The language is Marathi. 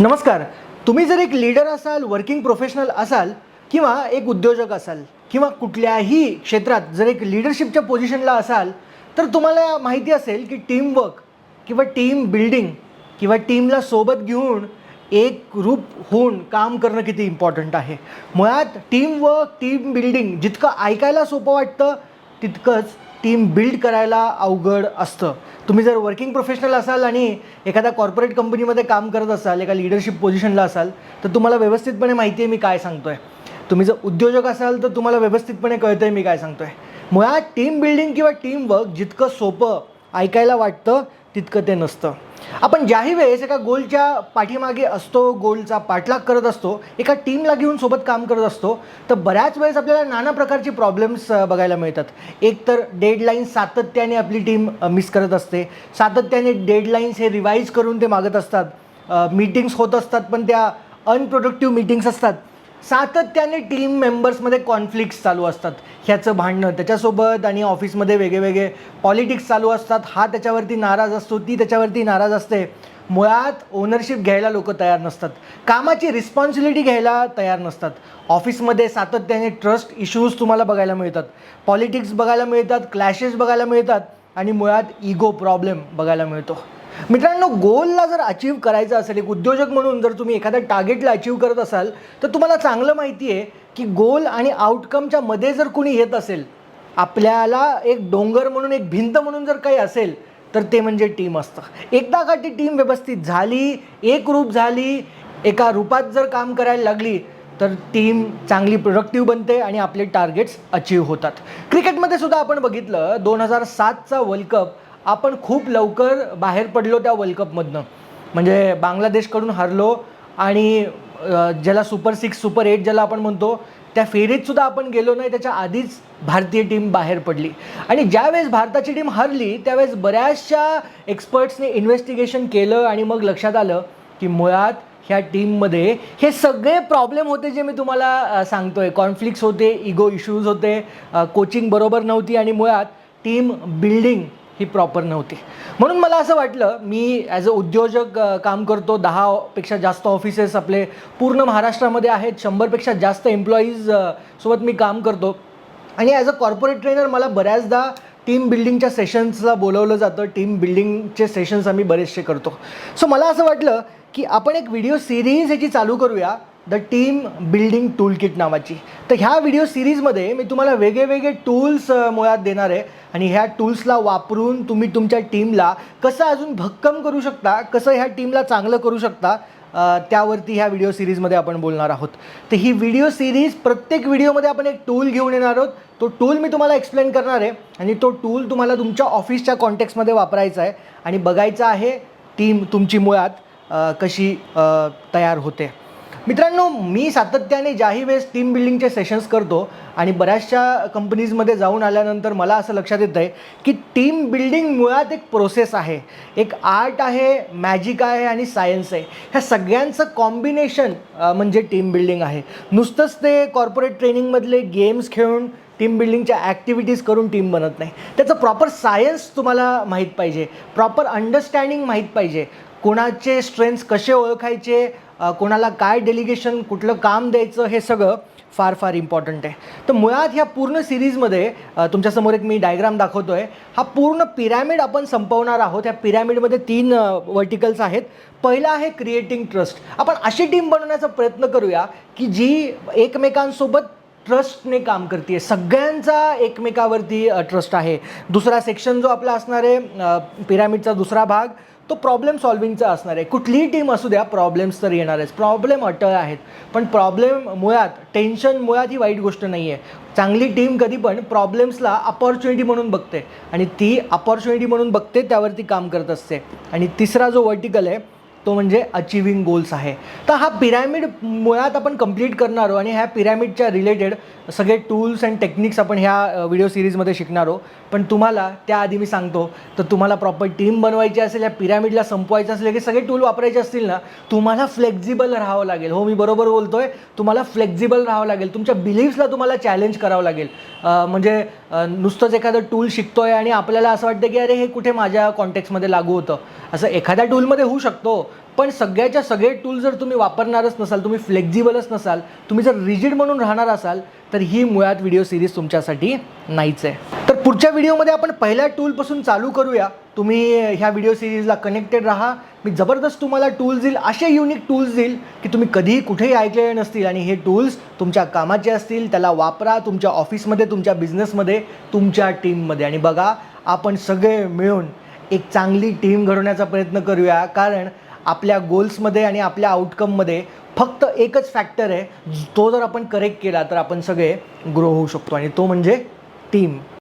नमस्कार. तुम्ही जर एक लीडर असाल वर्किंग प्रोफेशनल असाल किंवा एक उद्योजक असाल किंवा कुठल्याही क्षेत्रात जर एक लिडरशिपच्या पोझिशनला असाल तर तुम्हाला माहिती असेल की टीमवर्क किंवा टीम बिल्डिंग किंवा टीमला सोबत घेऊन एक रूप होऊन काम करणं किती इम्पॉर्टंट आहे. मुळात टीमवर्क टीम बिल्डिंग जितकं ऐकायला सोपं वाटतं तितकंच टीम बिल्ड करायला अवघड असतं. तुम्ही जर वर्किंग प्रोफेशनल असाल आणि एखाद्या कॉर्पोरेट कंपनीमध्ये काम करत असाल एका लिडरशिप पोझिशनला असाल तर तुम्हाला व्यवस्थितपणे माहिती आहे मी काय सांगतो आहे तुम्ही जर उद्योजक असाल तर तुम्हाला व्यवस्थितपणे कळतं आहे मी काय सांगतो आहे मुळात टीम बिल्डिंग किंवा टीमवर्क जितकं सोपं ऐकायला वाटतं तितकं ते नसतं. आपण ज्याही वेळेस एका गोलच्या पाठीमागे असतो गोलचा पाठलाग करत असतो एका टीमला घेऊन सोबत काम करत असतो तर बऱ्याच वेळेस आपल्याला नाना प्रकारची प्रॉब्लेम्स बघायला मिळतात. एक तर डेडलाईन सातत्याने आपली टीम मिस करत असते. सातत्याने डेडलाईन्स हे रिवाईज करून ते मागत असतात. मीटिंग्स होत असतात पण त्या अनप्रोडक्टिव्ह मीटिंग्स असतात. सातत्याने टीम मेंबर्समध्ये कॉन्फ्लिक्ट्स चालू असतात. ह्याचं भांडणं त्याच्यासोबत आणि ऑफिसमध्ये वेगळे पॉलिटिक्स चालू असतात. हा त्याच्यावरती नाराज असतो ती त्याच्यावरती नाराज असते. मुळात ओनरशिप घ्यायला लोक तयार नसतात. कामाची रिस्पॉन्सिबिलिटी घ्यायला तयार नसतात. ऑफिसमध्ये सातत्याने ट्रस्ट इश्यूज तुम्हाला बघायला मिळतात. पॉलिटिक्स बघायला मिळतात क्लॅशेस बघायला मिळतात आणि मुळात इगो प्रॉब्लेम बघायला मिळतो. मित्रांनो गोलला जर अचीव करायचं असेल एक उद्योजक म्हणून जर तुम्ही एखाद्या टार्गेटला अचीव करत असाल तर तुम्हाला चांगलं माहिती आहे की गोल आणि आउटकमच्या मध्ये जर कुणी येत असेल आपल्याला एक डोंगर म्हणून एक भिंत म्हणून जर काही असेल तर ते म्हणजे टीम असतं. एकदा का ती टीम व्यवस्थित झाली एक रूप झाली एका रूपात जर काम करायला लागली तर टीम चांगली प्रोडक्टिव्ह बनते आणि आपले टार्गेट्स अचीव होतात. क्रिकेटमध्ये सुद्धा आपण बघितलं दोन हजार सातचा वर्ल्ड कप आपण खूप लवकर बाहेर पडलो त्या वर्ल्ड कपमधनं म्हणजे बांगलादेशकडून हरलो आणि ज्याला सुपर सिक्स सुपर एट ज्याला आपण म्हणतो त्या फेरीतसुद्धा आपण गेलो नाही त्याच्या आधीच भारतीय टीम बाहेर पडली. आणि ज्यावेळेस भारताची टीम हरली त्यावेळेस बऱ्याचशा एक्सपर्ट्सने इन्व्हेस्टिगेशन केलं आणि मग लक्षात आलं की मुळात ह्या टीममध्ये हे सगळे प्रॉब्लेम होते जे मी तुम्हाला सांगतो सांगतोय. कॉन्फ्लिक्ट्स होते इगो इश्यूज होते कोचिंग बरोबर नव्हती आणि मुळात टीम बिल्डिंग ही प्रॉपर नव्हती. म्हणून मला असं वाटलं मी ॲज अ उद्योजक काम करतो दहापेक्षा जास्त ऑफिसेस आपले पूर्ण महाराष्ट्रामध्ये आहेत शंभरपेक्षा जास्त एम्प्लॉईज सोबत मी काम करतो. आणि ॲज अ कॉर्पोरेट ट्रेनर मला बऱ्याचदा टीम बिल्डिंगच्या सेशन्सला बोलवलं जातं टीम बिल्डिंगचे सेशन्स आम्ही बरेचसे करतो. सो मला असं वाटलं की आपण एक व्हिडिओ सिरीज ह्याची चालू करूया. The team building tool kit नावाची. तर ह्या व्हिडिओ सिरीजमध्ये मी तुम्हाला वेगळे वेगळे टूल्स मुळात देणार आहे. आणि ह्या टूल्सला वापरून तुम्ही तुमच्या टीमला कसं अजून भक्कम करू शकता कसं ह्या टीमला चांगलं करू शकता त्यावरती ह्या व्हिडिओ सिरीजमध्ये आपण बोलणार आहोत. तर ही व्हिडिओ सिरीज प्रत्येक व्हिडिओमध्ये आपण एक टूल घेऊन येणार आहोत. तो टूल मी तुम्हाला एक्सप्लेन करणार आहे. आणि तो टूल तुम्हाला तुमच्या ऑफिसच्या कॉन्टॅक्समध्ये वापरायचा आहे. आणि बघायचा आहे टीम तुमची मुळात कशी तयार होते. मित्रांनो मी सातत्याने ज्याही वेळेस टीम बिल्डिंगचे सेशन्स करतो आणि बऱ्याचशा कंपनीजमध्ये जाऊन आल्यानंतर मला असं लक्षात येतं आहे की टीम बिल्डिंग मुळात एक प्रोसेस आहे. एक आर्ट आहे मॅजिक आहे आणि सायन्स आहे. ह्या सगळ्यांचं कॉम्बिनेशन म्हणजे टीम बिल्डिंग आहे. नुसतंच ते कॉर्पोरेट ट्रेनिंगमधले गेम्स खेळून टीम बिल्डिंगच्या ॲक्टिव्हिटीज करून टीम बनत नाही. त्याचं प्रॉपर सायन्स तुम्हाला माहीत पाहिजे. प्रॉपर अंडरस्टँडिंग माहीत पाहिजे. कोणाचे स्ट्रेंथ्स कसे ओळखायचे कोणाला काय डेलिगेशन कुठलं काम द्यायचं हे सगळं फार फार इम्पॉर्टंट आहे. तर मुळात ह्या पूर्ण सिरीजमध्ये तुमच्यासमोर एक मी डायग्राम दाखवतो आहे हा पूर्ण पिरॅमिड आपण संपवणार आहोत. ह्या पिरॅमिडमध्ये तीन वर्टिकल्स आहेत. पहिला आहे क्रिएटिंग ट्रस्ट आपण अशी टीम बनवण्याचा प्रयत्न करूया की जी एकमेकांसोबत ट्रस्टने काम करते सगळ्यांचा एकमेकावरती ट्रस्ट आहे. दुसरा सेक्शन जो आपला असणार आहे पिरामिडचा दुसरा भाग तो प्रॉब्लेम सॉल्विंगचा असणार आहे. कुठलीही टीम असू द्या प्रॉब्लेम्स तर येणारच प्रॉब्लेम अटळ आहेत. पण प्रॉब्लेम मुळात टेन्शन मुळात ही वाईट गोष्ट नाही आहे चांगली टीम कधी पण प्रॉब्लेम्सला अपॉर्च्युनिटी म्हणून बघते. आणि ती अपॉर्च्युनिटी म्हणून बघते त्यावरती काम करत असते. आणि तिसरा जो वर्टिकल आहे तो म्हणजे अचिव्हिंग गोल्स आहे. तर हा पिरॅमिड मुळात आपण कंप्लीट करणार आहोत आणि ह्या पिरॅमिडच्या रिलेटेड सगळे टूल्स अँड टेक्निक्स आपण ह्या व्हिडिओ सिरीजमध्ये शिकणार आहोत. पण तुम्हाला त्याआधी मी सांगतो तर तुम्हाला प्रॉपर टीम बनवायची असेल या पिरॅमिडला संपवायचं असेल की सगळे टूल वापरायचे असतील ना तुम्हाला फ्लेक्झिबल राहावं लागेल. हो मी बरोबर बोलतो आहे तुम्हाला फ्लेक्झिबल राहावं लागेल. तुमच्या बिलीफ्सला तुम्हाला चॅलेंज करावं लागेल. म्हणजे नुसतंच एखादं टूल शिकतोय आणि आपल्याला असं वाटतं की अरे हे कुठे माझ्या कॉन्टॅक्टमध्ये लागू होतं? असं एखाद्या टूलमध्ये होऊ शकतो पण सगळ्याच्या सगळे टूल जर तुम्ही वापरणारच नसाल तुम्ही फ्लेक्झिबलच नसाल तुम्ही जर रिजिड म्हणून राहणार असाल तर ही मुळात व्हिडिओ सिरीज तुमच्यासाठी नाहीच आहे. तर पुढच्या व्हिडिओमध्ये आपण पहिल्या टूलपासून चालू करूया. तुम्ही ह्या व्हिडिओ सिरीजला कनेक्टेड राहा. मी जबरदस्त तुम्हाला टूल्स देईल असे युनिक टूल्स देईल की तुम्ही कधीही कुठेही ऐकलेले नसतील आणि हे टूल्स तुमच्या कामाचे असतील त्याला वापरा तुमच्या ऑफिसमध्ये तुमच्या बिझनेसमध्ये तुमच्या टीममध्ये आणि बघा आपण सगळे मिळून एक चांगली टीम घडवण्याचा प्रयत्न करूया. कारण आपल्या गोल्समध्ये आणि आपल्या आउटकममध्ये फक्त एकच फॅक्टर आहे. तो जर आपण करेक्ट केला तर आपण सगळे ग्रो होऊ शकतो. आणि तो म्हणजे टीम